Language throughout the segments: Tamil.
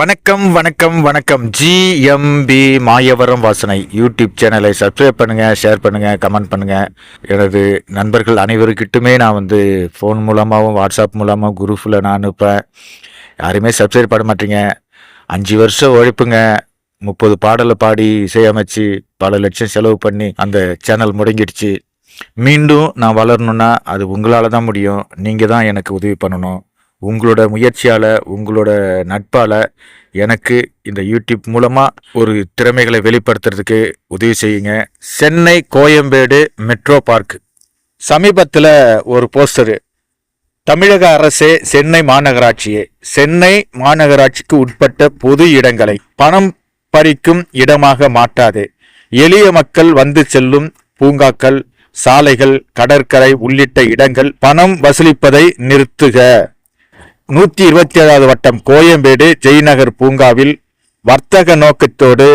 வணக்கம் வணக்கம் வணக்கம். ஜிஎம்பி மாயவரம் வாசனை. யூடியூப் சேனலை சப்ஸ்கிரைப் பண்ணுங்கள் ஷேர் பண்ணுங்கள் கமெண்ட் பண்ணுங்கள் எனது நண்பர்கள் அனைவருக்கிட்டுமே நான் வந்து ஃபோன் மூலமாகவும் வாட்ஸ்அப் மூலமாகவும் குரூப்பில் நான் அனுப்பேன் யாருமே சப்ஸ்கிரைப் பண்ண மாட்டீங்க. அஞ்சு வருஷம் உழைப்புங்க. முப்பது பாடலை பாடி இசையமைச்சு பல லட்சம் செலவு பண்ணி அந்த சேனல் முடங்கிடுச்சு. மீண்டும் நான் வளரணுன்னா அது உங்களால் தான் முடியும். நீங்கள் தான் எனக்கு உதவி பண்ணணும். உங்களோட முயற்சியால் உங்களோட நட்பால் எனக்கு இந்த யூடியூப் மூலமாக ஒரு திறமைகளை வெளிப்படுத்துறதுக்கு உதவி செய்யுங்க. Chennai Koyambedu metro park. சமீபத்தில் ஒரு போஸ்டரு. தமிழக அரசே சென்னை மாநகராட்சியே. சென்னை மாநகராட்சிக்கு உட்பட்ட பொது இடங்களை பணம் பறிக்கும் இடமாக மாற்றாது. எளிய மக்கள் வந்து செல்லும் பூங்காக்கள் சாலைகள் கடற்கரை உள்ளிட்ட இடங்கள் பணம் வசூலிப்பதை நிறுத்துக. நூற்றி இருபத்தி ஏழாவது வட்டம் கோயம்பேடு ஜெய்நகர் பூங்காவில் வர்த்தக நோக்கத்தோடு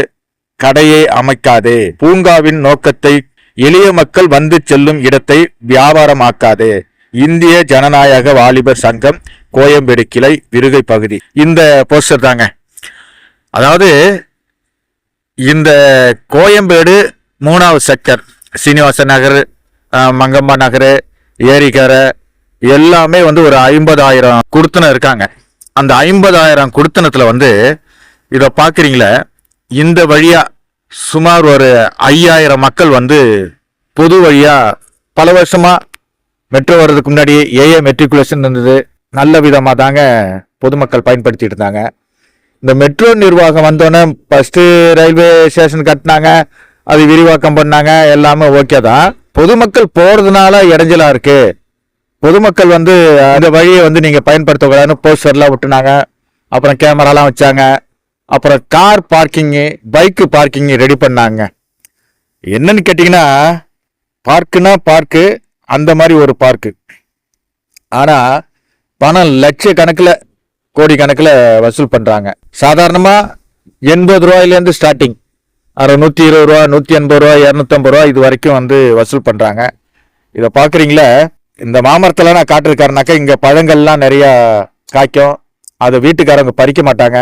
கடையை அமைக்காதே. பூங்காவின் நோக்கத்தை எளிய மக்கள் வந்து செல்லும் இடத்தை வியாபாரமாக்காதே. இந்திய ஜனநாயக வாலிபர் சங்கம் கோயம்பேடு கிளை விருகை பகுதி. இந்த போஸ்டர் தாங்க. அதாவது இந்த கோயம்பேடு மூணாவது செக்டர் சீனிவாச நகர் மங்கம்மா நகர் ஏரிக்கரை எல்லாமே வந்து ஒரு ஐம்பதாயிரம் குடுத்தனம் இருக்காங்க. அந்த ஐம்பதாயிரம் குடுத்தனத்தில் வந்து இதை பார்க்குறீங்களே இந்த வழியாக சுமார் ஒரு ஐயாயிரம் மக்கள் வந்து பொது வழியாக பல வருஷமாக மெட்ரோ வர்றதுக்கு முன்னாடி ஏஏ மெட்ரிகுலேஷன் இருந்தது. நல்ல விதமாக தாங்க பொதுமக்கள் பயன்படுத்திட்டு இருந்தாங்க. இந்த மெட்ரோ நிர்வாகம் வந்தோடனே ஃபஸ்ட்டு ரயில்வே ஸ்டேஷன் கட்டினாங்க. அது விரிவாக்கம் பண்ணாங்க. எல்லாமே ஓகே தான். பொதுமக்கள் போகிறதுனால இடைஞ்சலாக இருக்குது பொதுமக்கள் வந்து அந்த வழியை வந்து நீங்கள் பயன்படுத்தக்கூடாதுன்னு போஸ்டர்லாம் விட்டுனாங்க அப்புறம் கேமராலாம் வச்சாங்க. அப்புறம் car parking bike parking ready பண்ணாங்க. என்னன்னு கேட்டிங்கன்னா பார்க்குனா பார்க்கு அந்த மாதிரி ஒரு பார்க்கு. ஆனால் பணம் லட்ச கணக்கில் கோடி கணக்கில் வசூல் பண்ணுறாங்க சாதாரணமாக எண்பது ரூபாயிலேருந்து ஸ்டார்டிங் அரை நூற்றி இருபது ரூபா நூற்றி எண்பது ரூபா இரநூத்தம்பது ரூபா இது வரைக்கும் வந்து வசூல் பண்ணுறாங்க இதை பார்க்குறீங்களே இந்த மாமரத்தில் நான் காட்டிருக்காருனாக்கா இங்கே பழங்கள்லாம் நிறையா காய்க்கும். அதை வீட்டுக்காரங்க பறிக்க மாட்டாங்க.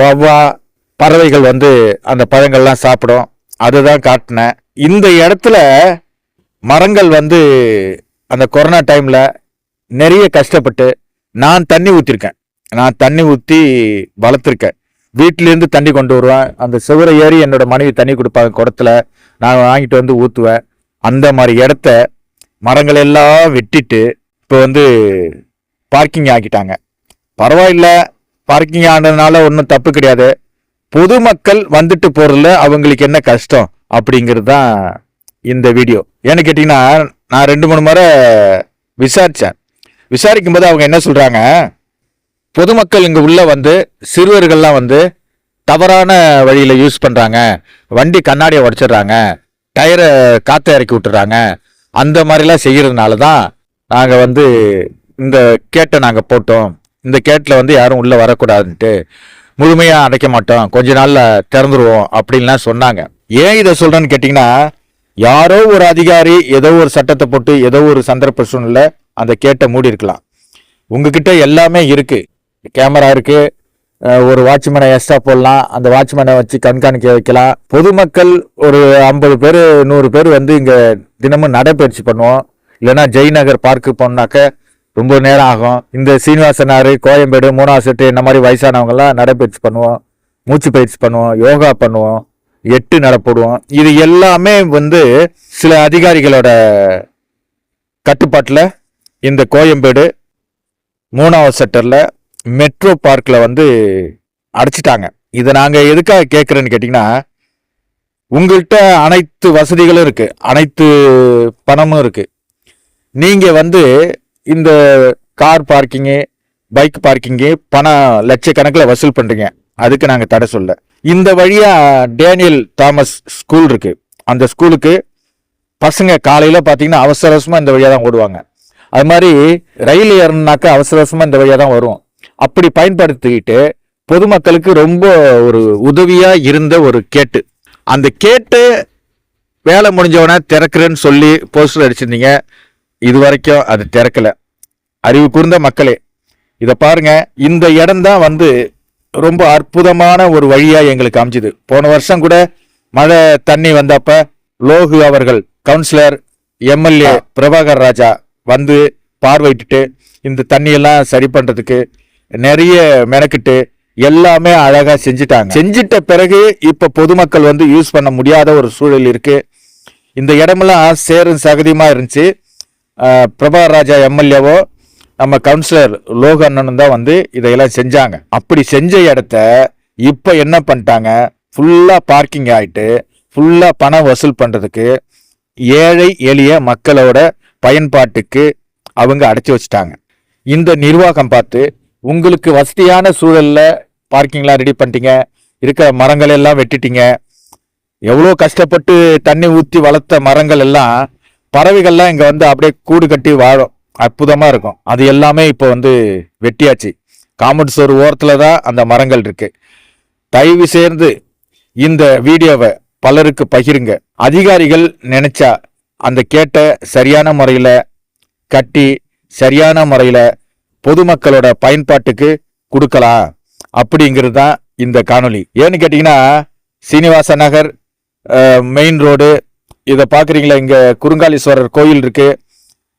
வவ்வா பறவைகள் வந்து அந்த பழங்கள்லாம் சாப்பிடும். அதுதான் காட்டினேன். இந்த இடத்துல மரங்கள் வந்து அந்த கொரோனா டைமில் நிறைய கஷ்டப்பட்டு நான் தண்ணி ஊற்றிருக்கேன் நான் தண்ணி ஊற்றி வளர்த்துருக்கேன். வீட்டிலேருந்து தண்ணி கொண்டு வருவேன். அந்த சுவரை ஏறி என்னோட மனைவி தண்ணி கொடுப்பாங்க. குடத்தில் நான் வாங்கிட்டு வந்து ஊற்றுவேன் அந்த மாதிரி இடத்த மரங்கள் எல்லாம் வெட்டிட்டு இப்போ வந்து பார்க்கிங் ஆக்கிட்டாங்க. பரவாயில்ல பார்க்கிங் ஆனதுனால ஒன்றும் தப்பு கிடையாது. பொதுமக்கள் வந்துட்டு போகிறதுல அவங்களுக்கு என்ன கஷ்டம் அப்படிங்கிறது தான் இந்த வீடியோ ஏன்னு கேட்டிங்கன்னா நான் ரெண்டு மூணு முறை விசாரித்தேன் விசாரிக்கும் போது அவங்க என்ன சொல்கிறாங்க பொதுமக்கள் இங்கே உள்ளே வந்து சிறுவர்கள்லாம் வந்து தவறான வழியில் யூஸ் பண்ணுறாங்க வண்டி கண்ணாடியை உடச்சிடுறாங்க. டயரை காற்றை இறக்கி விட்டுறாங்க. அந்த மாதிரிலாம் செய்கிறதுனால தான் நாங்கள் வந்து இந்த கேட்டை நாங்கள் போட்டோம். இந்த கேட்டில் வந்து யாரும் உள்ளே வரக்கூடாதுன்ட்டு முழுமையாக அடைக்க மாட்டோம். கொஞ்ச நாளில் திறந்துருவோம் அப்படின்லாம் சொன்னாங்க. ஏன் இதை சொல்கிறேன்னு கேட்டிங்கன்னா யாரோ ஒரு அதிகாரி ஏதோ ஒரு சட்டத்தை போட்டு ஏதோ ஒரு சந்தர்ப்ப சூழ்நிலை அந்த கேட்டை மூடி இருக்கலாம் உங்ககிட்ட எல்லாமே இருக்குது கேமரா இருக்குது ஒரு வாட்ச்மேனை எக்ஸ்ட்ரா போடலாம். அந்த வாட்ச்மேனை வச்சு கண்காணிக்க வைக்கலாம். பொதுமக்கள் ஒரு ஐம்பது பேர் நூறு பேர் வந்து இங்கே தினமும் நடைப்பயிற்சி பண்ணுவோம். இல்லைன்னா ஜெய்நகர் பார்க்கு போனாக்க ரொம்ப நேரம் ஆகும். இந்த சீனிவாசனார் கோயம்பேடு மூணாவது செட்டு இந்த மாதிரி வயசானவங்கெல்லாம் நடைபயிற்சி பண்ணுவோம். மூச்சு பயிற்சி பண்ணுவோம் யோகா பண்ணுவோம் எட்டு நடப்படுவோம் இது எல்லாமே வந்து சில அதிகாரிகளோட கட்டுப்பாட்டில் இந்த கோயம்பேடு மூணாவது செக்டரில் மெட்ரோ பார்க்கில் வந்து அடைச்சிட்டாங்க. இதை நாங்கள் எதுக்காக கேட்குறேன்னு கேட்டிங்கன்னா உங்கள்கிட்ட அனைத்து வசதிகளும் இருக்குது அனைத்து பணமும் இருக்குது நீங்கள் வந்து இந்த கார் பார்க்கிங்கு பைக் பார்க்கிங்கு பணம் லட்சக்கணக்கில் வசூல் பண்ணுறீங்க அதுக்கு நாங்கள் தடை சொல்ல இந்த வழியாக டேனியல் தாமஸ் ஸ்கூல் இருக்குது அந்த ஸ்கூலுக்கு பசங்க காலையில் பார்த்தீங்கன்னா அவசர அவசரமாக இந்த வழியாக தான் ஓடுவாங்க. அது மாதிரி ரயில் ஏறணுனாக்கா அவசர அவசரமாக இந்த வழியாக தான் வரும். அப்படி பயன்படுத்திக்கிட்டு பொதுமக்களுக்கு ரொம்ப ஒரு உதவியாக இருந்த ஒரு கேட்டு. அந்த கேட்டு வேலை முடிஞ்சவொடனே திறக்கிறேன்னு சொல்லி போஸ்டர் அடிச்சிருந்தீங்க. இது வரைக்கும் அது திறக்கல. அறிவு கூர்ந்த மக்களே இதை பாருங்கள் இந்த இடம்தான் வந்து ரொம்ப அற்புதமான ஒரு வழியாக எங்களுக்கு அமைஞ்சுது. போன வருஷம் கூட மழை தண்ணி வந்தப்ப லோகு அவர்கள் கவுன்சிலர் எம்எல்ஏ பிரபாகர் ராஜா வந்து பார்வையிட்டுட்டு இந்த தண்ணியெல்லாம் சரி பண்ணுறதுக்கு நிறைய மெனக்கிட்டு எல்லாமே அழகா செஞ்சுட்டாங்க. செஞ்சிட்ட பிறகு இப்ப பொதுமக்கள் வந்து யூஸ் பண்ண முடியாத ஒரு சூழல் இருக்கு. இந்த இடமெல்லாம் சேரும் சகதியமா இருந்துச்சு. ஆஹ் ராஜா எம்எல்ஏவோ நம்ம கவுன்சிலர் லோகண்ணனும் தான் வந்து இதையெல்லாம் செஞ்சாங்க. அப்படி செஞ்ச இடத்த இப்ப என்ன பண்ணிட்டாங்க? ஃபுல்லா பார்க்கிங் ஆயிட்டு ஃபுல்லா பணம் வசூல் பண்றதுக்கு ஏழை எளிய மக்களோட பயன்பாட்டுக்கு அவங்க அடைச்சி வச்சுட்டாங்க. இந்த நிர்வாகம் பார்த்து உங்களுக்கு வசதியான சூழலில் பார்க்கிங்லாம் ரெடி பண்ணிட்டீங்க. இருக்கிற மரங்கள் எல்லாம் வெட்டிட்டீங்க. எவ்வளோ கஷ்டப்பட்டு தண்ணி ஊற்றி வளர்த்த மரங்கள் எல்லாம் பறவைகள்லாம் இங்கே வந்து அப்படியே கூடு கட்டி வாழும். அற்புதமாக இருக்கும். அது எல்லாமே இப்போ வந்து வெட்டியாச்சு. காமெண்ட்ஸ் ஒரு ஓரத்தில் தான் அந்த மரங்கள் இருக்குது தயவு சேர்ந்து இந்த வீடியோவை பலருக்கு பகிருங்க. அதிகாரிகள் நினைச்சா அந்த கேட்ட சரியான முறையில் கட்டி சரியான முறையில் பொதுமக்களோட பயன்பாட்டுக்கு கொடுக்கலாம். அப்படிங்கிறது தான் இந்த காணொளி. ஏன்னு கேட்டிங்கன்னா சீனிவாச நகர் மெயின் ரோடு இதை பார்க்குறீங்களா? இங்கே குறுங்காலீஸ்வரர் கோயில் இருக்கு.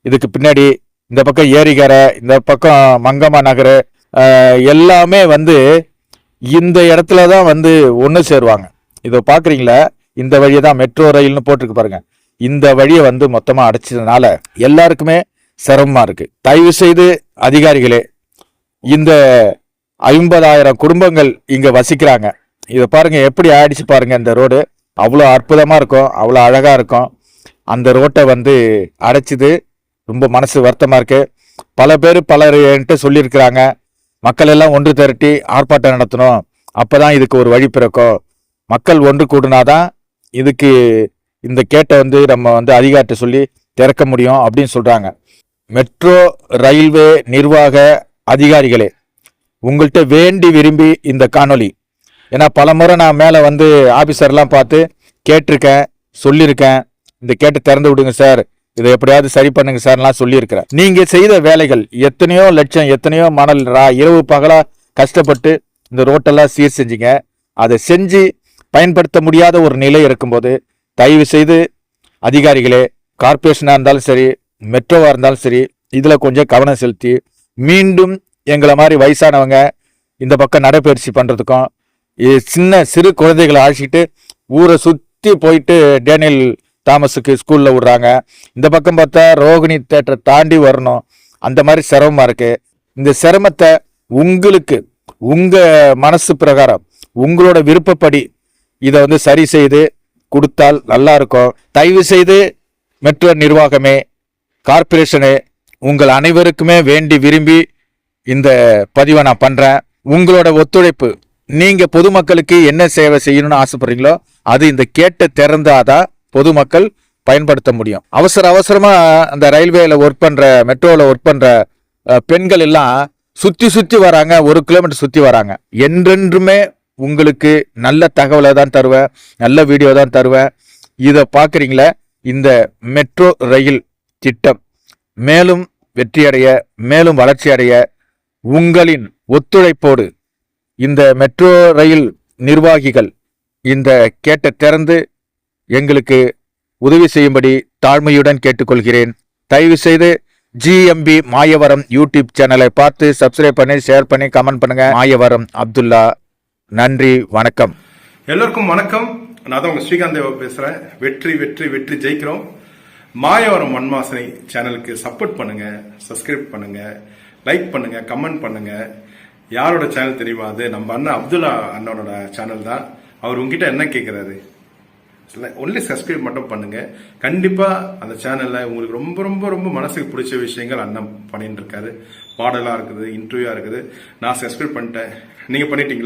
இதுக்கு பின்னாடி இந்த பக்கம் ஏரிகரை இந்த பக்கம் மங்கம்மா நகர் எல்லாமே வந்து இந்த இடத்துல தான் வந்து ஒன்று சேருவாங்க. இதை பார்க்குறீங்களா? இந்த வழியை தான் மெட்ரோ ரயில்னு போட்டிருக்கு பாருங்கள் இந்த வழியை வந்து மொத்தமாக அடைச்சதுனால எல்லாருக்குமே சிரமமாக இருக்கு. தயவு செய்து அதிகாரிகளே இந்த ஐம்பதாயிரம் குடும்பங்கள் இங்க வசிக்கிறாங்க. இதை பாருங்க எப்படி ஆயிடுச்சு பாருங்க இந்த ரோடு. அவ்வளோ அற்புதமா இருக்கும் அவ்வளோ அழகா இருக்கும். அந்த ரோட்டை வந்து அடைச்சிது ரொம்ப மனசு வருத்தமா இருக்கு. பல பேர் பலர் என்கிட்ட சொல்லியிருக்கிறாங்க மக்கள் எல்லாம் ஒன்று திரட்டி ஆர்ப்பாட்டம் நடத்தணும். அப்பதான் இதுக்கு ஒரு வழி பிறக்கும். மக்கள் ஒன்று கூடுனாதான் இதுக்கு இந்த கேட்டை வந்து நம்ம வந்து அதிகாரிட்ட சொல்லி திறக்க முடியும் அப்படின்னு சொல்றாங்க. மெட்ரோ ரயில்வே நிர்வாக அதிகாரிகளே உங்கள்கிட்ட வேண்டி விரும்பி இந்த காணொளி. ஏன்னா பல முறை நான் மேலே வந்து ஆஃபீஸர்லாம் பார்த்து கேட்டிருக்கேன் சொல்லியிருக்கேன். இந்த கேட்டு திறந்து விடுங்க சார். இதை எப்படியாவது சரி பண்ணுங்க சார்லாம் சொல்லியிருக்கிறேன் நீங்கள் செய்த வேலைகள் எத்தனையோ லட்சம் எத்தனையோ மணல் ரா இரவு பகலாக கஷ்டப்பட்டு இந்த ரோட்டெல்லாம் சீர் செஞ்சிங்க. அதை செஞ்சு பயன்படுத்த முடியாத ஒரு நிலை இருக்கும்போது தயவு செய்து அதிகாரிகளே கார்ப்பரேஷனாக இருந்தாலும் சரி மெட்ரோவாக இருந்தாலும் சரி இதில் கொஞ்சம் கவனம் செலுத்தி மீண்டும் எங்களை மாதிரி வயசானவங்க இந்த பக்கம் நடைப்பயிற்சி பண்ணுறதுக்கும் சின்ன சிறு குழந்தைகளை அழைச்சிக்கிட்டு ஊரை சுற்றி போயிட்டு டேனியல் தாமஸுக்கு ஸ்கூலில் விடுறாங்க. இந்த பக்கம் பார்த்தா ரோகிணி தேட்டரை தாண்டி வரணும். அந்த மாதிரி சிரமமாக இருக்குது இந்த சிரமத்தை உங்களுக்கு உங்கள் மனசு பிரகாரம் உங்களோட விருப்பப்படி இதை வந்து சரி செய்து கொடுத்தால் நல்லா இருக்கும். தயவு செய்து மெட்ரோ நிர்வாகமே கார்ப்பரேஷனே உங்கள் அனைவருக்குமே வேண்டி விரும்பி இந்த பதிவை நான் பண்ணுறேன் உங்களோட ஒத்துழைப்பு நீங்கள் பொதுமக்களுக்கு என்ன சேவை செய்யணும்னு ஆசைப்படுறீங்களோ அது இந்த கேட்ட திறந்தாதான் பொதுமக்கள் பயன்படுத்த முடியும். அவசர அவசரமாக அந்த ரயில்வேயில் ஒர்க் பண்ணுற மெட்ரோவில் ஒர்க் பண்ணுற பெண்கள் எல்லாம் சுற்றி சுற்றி வராங்க ஒரு கிலோமீட்டர் சுற்றி வராங்க. என்றென்றுமே உங்களுக்கு நல்ல தகவலை தான் தருவேன் நல்ல வீடியோ தான் தருவேன். இதை பார்க்குறீங்களே இந்த மெட்ரோ ரயில் திட்டம். மேலும் வெற்றியடைய மேலும் வளர்ச்சியடைய உங்களின் ஒத்துழைப்போடு இந்த மெட்ரோ ரயில் நிர்வாகிகள் இந்த கேட்ட திறந்து எங்களுக்கு உதவி செய்யும்படி தாழ்மையுடன் கேட்டுக்கொள்கிறேன். தயவு செய்து ஜிஎம்பி மாயவரம் யூடியூப் சேனலை பார்த்து சப்ஸ்கிரைப் பண்ணி ஷேர் பண்ணி கமெண்ட் பண்ணுங்க. மாயவரம் அப்துல்லா நன்றி வணக்கம். எல்லோருக்கும் வணக்கம். நான் தான் உங்கள் ஸ்ரீகாந்த் பேசுகிறேன் வெற்றி வெற்றி வெற்றி ஜெயிக்கிறோம். மாயவரம் மண்மாசனை சேனலுக்கு சப்போர்ட் பண்ணுங்க சப்ஸ்கிரைப் பண்ணுங்க லைக் பண்ணுங்க கமெண்ட் பண்ணுங்க. யாரோட சேனல் தெரியுமா அது? நம்ம அண்ணன் அப்துல்லா அண்ணனோட சேனல் தான். அவர் உங்ககிட்ட என்ன கேட்கிறாரு ஒன்லி சப்ஸ்கிரைப் மட்டும் பண்ணுங்க. கண்டிப்பா அந்த சேனல்ல உங்களுக்கு ரொம்ப ரொம்ப ரொம்ப மனசுக்கு பிடிச்ச விஷயங்கள் அண்ணன் பண்ணிட்டு இருக்காரு. பாடலா இருக்குது இன்டர்வியூவா இருக்குது. நான் சப்ஸ்கிரைப் பண்ணிட்டேன். நீங்க பண்ணிட்டீங்களா?